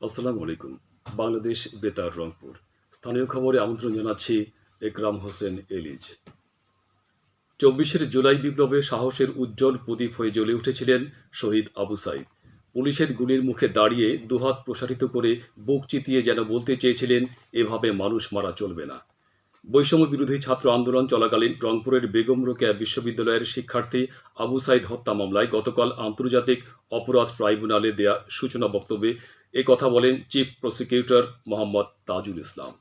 আসসালামু আলাইকুম। বাংলাদেশ, বেতার, রংপুর। স্থানীয় খবরে আমন্ত্রণ জানাচ্ছি একরাম হোসেন এলিজ। চব্বিশের জুলাই বিপ্লবে সাহসের উজ্জ্বল প্রদীপ হয়ে জ্বলে উঠেছিলেন শহীদ আবু সাইদ। পুলিশের গুলির মুখে দাঁড়িয়ে দুহাত প্রসারিত করে বুক চিতিয়ে যেন বলতে চেয়েছিলেন, এভাবে মানুষ মারা চলবে না। বৈষম্য বিরোধী ছাত্র আন্দোলন চলাকালীন রংপুরের বেগম রোকেয়া বিশ্ববিদ্যালয়ের শিক্ষার্থী আবু সাইদ হত্যা মামলায় গতকাল আন্তর্জাতিক অপরাধ ট্রাইব্যুনালে দেয়া সূচনা বক্তব্যে এ কথা বলেন চিফ প্রসিকিউটর মোহাম্মদ তাজুল ইসলাম।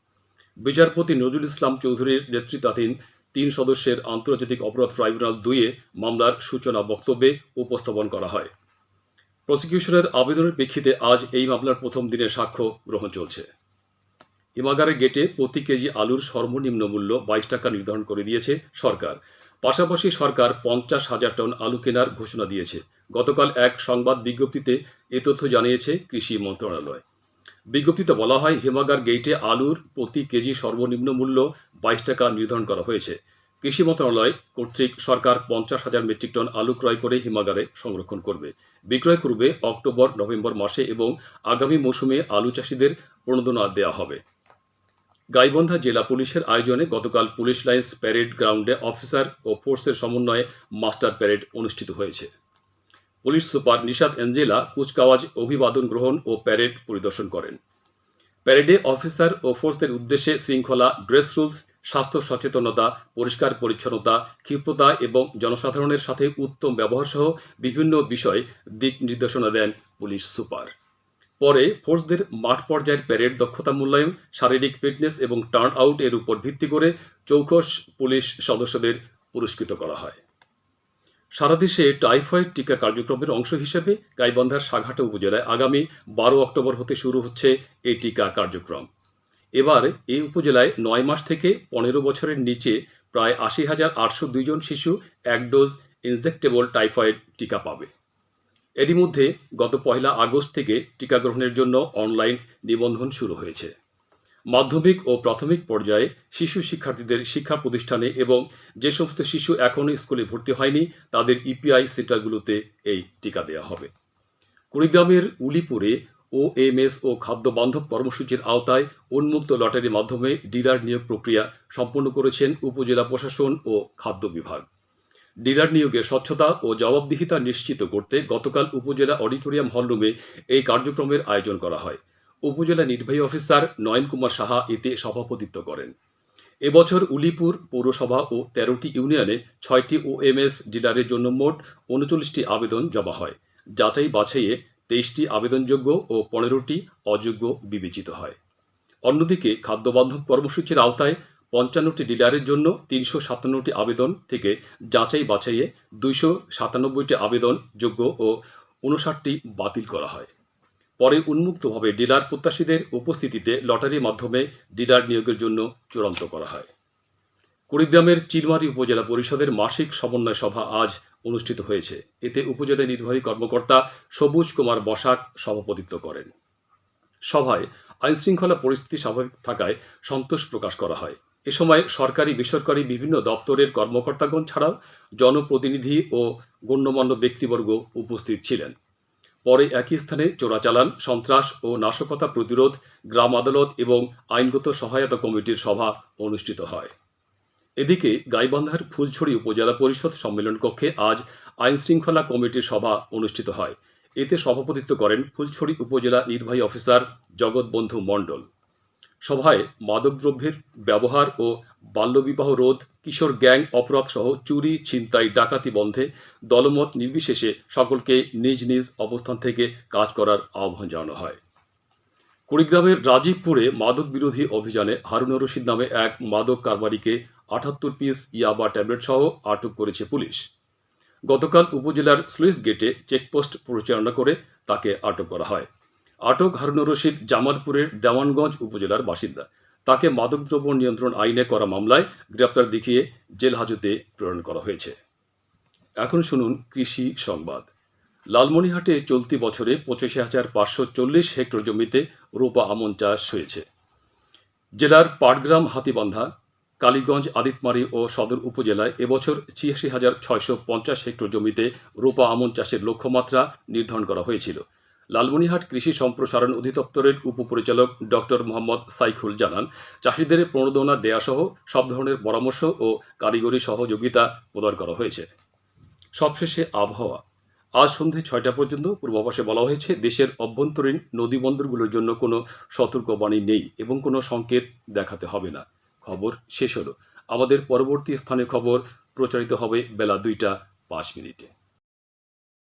বিচারপতি নজরুল ইসলাম চৌধুরীর নেতৃত্বাধীন তিন সদস্যের আন্তর্জাতিক অপরাধ ট্রাইব্যুনাল দুইয়ে মামলার সূচনা বক্তব্যে উপস্থাপন করা হয়। প্রসিকিউশনের আবেদনের প্রেক্ষিতে আজ এই মামলার প্রথম দিনের সাক্ষ্য গ্রহণ চলছে। হিমাগারের গেটে প্রতি কেজি আলুর সর্বনিম্ন মূল্য বাইশ টাকা নির্ধারণ করে দিয়েছে সরকার। পাশাপাশি সরকার পঞ্চাশ হাজার টন আলু কেনার ঘোষণা দিয়েছে। গতকাল এক সংবাদ বিজ্ঞপ্তিতে এ তথ্য জানিয়েছে কৃষি মন্ত্রণালয়। বিজ্ঞপ্তিতে বলা হয়, হিমাগার গেটে আলুর প্রতি কেজি সর্বনিম্ন মূল্য বাইশ টাকা নির্ধারণ করা হয়েছে। কৃষি মন্ত্রণালয় কর্তৃক সরকার পঞ্চাশ হাজার মেট্রিক টন আলু ক্রয় করে হিমাগারে সংরক্ষণ করবে। বিক্রয় করবে অক্টোবর, নভেম্বর মাসে এবং আগামী মৌসুমে আলু চাষিদের প্রণোদনা দেওয়া হবে। গাইবান্ধা জেলা পুলিশের আয়োজনে গতকাল পুলিশ লাইন্স প্যারেড গ্রাউন্ডে অফিসার ও ফোর্সের সমন্বয়ে মাস্টার প্যারেড অনুষ্ঠিত হয়েছে। পুলিশ সুপার নিশাদ এঞ্জেলা কুচকাওয়াজ, অভিবাদন গ্রহণ ও প্যারেড পরিদর্শন করেন। প্যারেডে অফিসার ও ফোর্সের উদ্দেশ্যে শৃঙ্খলা, ড্রেস রুলস, স্বাস্থ্য সচেতনতা, পরিষ্কার পরিচ্ছন্নতা, ক্ষিপ্রতা এবং জনসাধারণের সাথে উত্তম ব্যবহার সহ বিভিন্ন বিষয়ে দিক নির্দেশনা দেন পুলিশ সুপার। পরে ফোর্সদের মাঠ পর্যায়ের প্যারেড দক্ষতা মূল্যায়ন, শারীরিক ফিটনেস এবং টার্ন আউট এর উপর ভিত্তি করে চৌখস পুলিশ সদস্যদের পুরস্কৃত করা হয়। সারা দেশে টাইফয়েড টিকা কার্যক্রমের অংশ হিসেবে গাইবান্ধার সাঘাটা উপজেলায় আগামী বারো অক্টোবর হতে শুরু হচ্ছে এই টিকা কার্যক্রম। এবার এই উপজেলায় নয় মাস থেকে পনেরো বছরের নিচে প্রায় আশি হাজার আটশো দুইজন শিশু এক ডোজ ইনজেক্টেবল টাইফয়েড টিকা পাবে। এরই মধ্যে গত পয়লা আগস্ট থেকে টিকা গ্রহণের জন্য অনলাইন নিবন্ধন শুরু হয়েছে। মাধ্যমিক ও প্রাথমিক পর্যায়ে শিশু শিক্ষার্থীদের শিক্ষা প্রতিষ্ঠানে এবং যে সমস্ত শিশু এখনও স্কুলে ভর্তি হয়নি, তাদের ইপিআই সেন্টারগুলোতে এই টিকা দেওয়া হবে। কুড়িগ্রামের উলিপুরে ও এম এস ও খাদ্য বান্ধব কর্মসূচির আওতায় উন্মুক্ত লটারির মাধ্যমে ডিলার নিয়োগ প্রক্রিয়া সম্পন্ন করেছেন উপজেলা প্রশাসন ও খাদ্য বিভাগ। ডিলার নিয়োগে স্বচ্ছতা ও জবাবদিহিতা নিশ্চিত করতে গতকাল উপজেলা অডিটোরিয়াম হলরুমে এই কার্যক্রমের আয়োজন করা হয়। উপজেলা নির্বাহী অফিসার নয়ন কুমার সাহা এতে সভাপতিত্ব করেন। এবছর উলিপুর পৌরসভা ও তেরোটি ইউনিয়নে ছয়টি ওএমএস ডিলারের জন্য মোট উনচল্লিশটি আবেদন জমা হয়। যাচাই বাছাইয়ে তেইশটি আবেদনযোগ্য ও পনেরোটি অযোগ্য বিবেচিত হয়। অন্যদিকে খাদ্যবান্ধব কর্মসূচির আওতায় পঞ্চান্নটি ডিলারের জন্য তিনশো সাতান্নটি আবেদন থেকে যাচাই বাছাইয়ে দুইশো সাতানব্বইটি আবেদন যোগ্য ও উনষাটটি বাতিল করা হয়। পরে উন্মুক্তভাবে ডিলার প্রত্যাশীদের উপস্থিতিতে লটারির মাধ্যমে ডিলার নিয়োগের জন্য চূড়ান্ত করা হয়। কুড়িগ্রামের চিলমারি উপজেলা পরিষদের মাসিক সমন্বয় সভা আজ অনুষ্ঠিত হয়েছে। এতে উপজেলা নির্বাহী কর্মকর্তা সবুজ কুমার বসাক সভাপতিত্ব করেন। সভায় আইনশৃঙ্খলা পরিস্থিতি স্বাভাবিক থাকায় সন্তোষ প্রকাশ করা হয়। এ সময় সরকারি, বেসরকারি বিভিন্ন দপ্তরের কর্মকর্তাগণ ছাড়াও জনপ্রতিনিধি ও গণ্যমান্য ব্যক্তিবর্গ উপস্থিত ছিলেন। পরে একই স্থানে চোরাচালান, সন্ত্রাস ও নাশকতা প্রতিরোধ, গ্রাম আদালত এবং আইনগত সহায়তা কমিটির সভা অনুষ্ঠিত হয়। এদিকে গাইবান্ধার ফুলছড়ি উপজেলা পরিষদ সম্মেলন কক্ষে আজ আইন শৃঙ্খলা কমিটির সভা অনুষ্ঠিত হয়। এতে সভাপতিত্ব করেন ফুলছড়ি উপজেলা নির্বাহী অফিসার জগৎবন্ধু মণ্ডল। সভায় মাদকদ্রব্যের ব্যবহার ও বাল্যবিবাহ রোধ, কিশোর গ্যাং অপরাধ সহ চুরি, ছিনতাই, ডাকাতি বন্ধে দলমত নির্বিশেষে সকলকে নিজ নিজ অবস্থান থেকে কাজ করার আহ্বান জানানো হয়। কুড়িগ্রামের রাজীবপুরে মাদক বিরোধী অভিযানে হারুন রশিদ নামে এক মাদক কারবারিকে আটাত্তর পিস ইয়াবা ট্যাবলেট সহ আটক করেছে পুলিশ। গতকাল উপজেলার স্লুইস গেটে চেকপোস্ট পরিচালনা করে তাকে আটক করা হয়। আটক হারুনুর রশিদ জামালপুরের দেওয়ানগঞ্জ উপজেলার বাসিন্দা। তাকে মাদকদ্রব্য নিয়ন্ত্রণ আইনে করা মামলায় গ্রেপ্তার দেখিয়ে জেল হাজতে প্রেরণ করা হয়েছে। এখন শুনুন কৃষি সংবাদ। লালমনিহাটে চলতি বছরে পঁচাশি হাজার পাঁচশো চল্লিশ হেক্টর জমিতে রোপা আমন চাষ হয়েছে। জেলার পাটগ্রাম, হাতিবান্ধা, কালীগঞ্জ, আদিতমারি ও সদর উপজেলায় এবছর ছিয়াশি হাজার ছয়শো পঞ্চাশ হেক্টর জমিতে রোপা আমন চাষের লক্ষ্যমাত্রা নির্ধারণ করা হয়েছিল। লালমনিহাট কৃষি সম্প্রসারণ অধিদপ্তরের উপপরিচালক ডক্টর মোহাম্মদ সাইখুল জানান, চাষিদের প্রণোদনা দেয়া সহ সব ধরনের পরামর্শ ও কারিগরি সহযোগিতা প্রদান করা হয়েছে। সবশেষে আবহাওয়া। আজ সন্ধে ছয়টা পর্যন্ত পূর্বাভাসে বলা হয়েছে, দেশের অভ্যন্তরীণ নদীবন্দরগুলোর জন্য কোনো সতর্কবাণী নেই এবং কোনো সংকেত দেখাতে হবে না। খবর শেষ হলো। আমাদের পরবর্তী স্থানীয় খবর প্রচারিত হবে বেলা দুইটা পাঁচ মিনিটে।